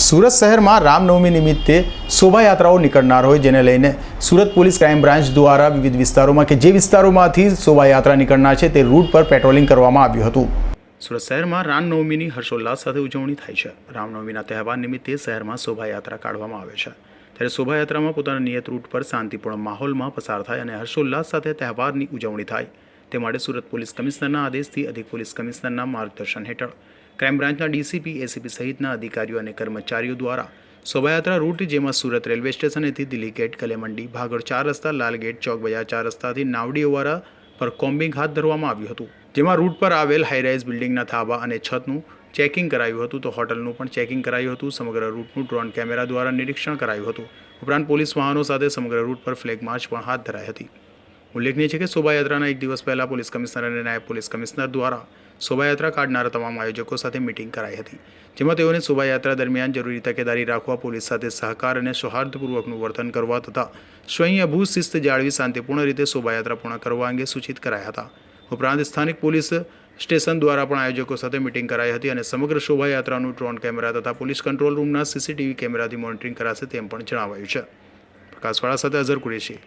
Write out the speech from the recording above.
સુરત શહેરમાં રામનવમી નિમિત્તે શોભાયાત્રાઓ નીકળનાર હોય જેને લઈને સુરત પોલીસ ક્રાઇમ બ્રાન્ચ દ્વારા વિવિધ વિસ્તારોમાં કે જે વિસ્તારોમાંથી શોભાયાત્રા નીકળનાર છે તે રૂટ પર પેટ્રોલિંગ કરવામાં આવ્યું હતું. સુરત શહેરમાં રામનવમીની હર્ષોલ્લાસ સાથે ઉજવણી થાય છે. રામનવમીના તહેવાર નિમિત્તે શહેરમાં શોભાયાત્રા કાઢવામાં આવે છે. ત્યારે શોભાયાત્રામાં પોતાના નિયત રૂટ પર શાંતિપૂર્ણ માહોલમાં પસાર થાય અને હર્ષોલ્લાસ સાથે તહેવારની ઉજવણી થાય. તે માટે સુરત પોલીસ કમિશનરના આદેશથી અધિક પોલીસ કમિશનરના માર્ગદર્શન હેઠળ ક્રાઇમ બ્રાન્ચના ડીસીપી, એસીપી સહિતના અધિકારીઓ અને કર્મચારીઓ દ્વારા શોભાયાત્રા રૂટ, જેમાં સુરત રેલવે સ્ટેશનેથી દિલ્હી ગેટ, કલેમંડી, ભાગળ ચાર રસ્તા, લાલ ગેટ, ચોક બજાર ચાર રસ્તાથી નાવડી ઓવારા પર કોમ્બિંગ હાથ ધરવામાં આવ્યું હતું. જેમાં રૂટ પર આવેલ હાઈરાઇઝ બિલ્ડિંગના થાબા અને છતનું ચેકિંગ કરાયું હતું તો હોટલનું પણ ચેકિંગ કરાયું હતું. સમગ્ર રૂટનું ડ્રોન કેમેરા દ્વારા નિરીક્ષણ કરાયું હતું. ઉપરાંત પોલીસ વાહનો સાથે સમગ્ર રૂટ પર ફ્લેગ માર્ચ પણ હાથ ધરાઈ હતી. ઉલ્લેખનીય છે કે શોભાયાત્રાના એક દિવસ પહેલાં પોલીસ કમિશનર અને નાયબ પોલીસ કમિશનર દ્વારા શોભાયાત્રા કાઢનારા તમામ આયોજકો સાથે મિટિંગ કરાઈ હતી, જેમાં તેઓને શોભાયાત્રા દરમિયાન જરૂરી તકેદારી રાખવા, પોલીસ સાથે સહકાર અને સૌહાર્દપૂર્વકનું વર્તન કરવા તથા સ્વયંભૂ શિસ્ત જાળવી શાંતિપૂર્ણ રીતે શોભાયાત્રા પૂર્ણ કરવા અંગે સૂચિત કરાયા હતા. ઉપરાંત સ્થાનિક પોલીસ સ્ટેશન દ્વારા પણ આયોજકો સાથે મિટિંગ કરાઈ હતી અને સમગ્ર શોભાયાત્રાનું ડ્રોન કેમેરા તથા પોલીસ કંટ્રોલ રૂમના સીસીટીવી કેમેરાથી મોનિટરિંગ કરાશે તેમ પણ જણાવાયું છે. પ્રકાશવાળા સાથે અઝર કુરેશી.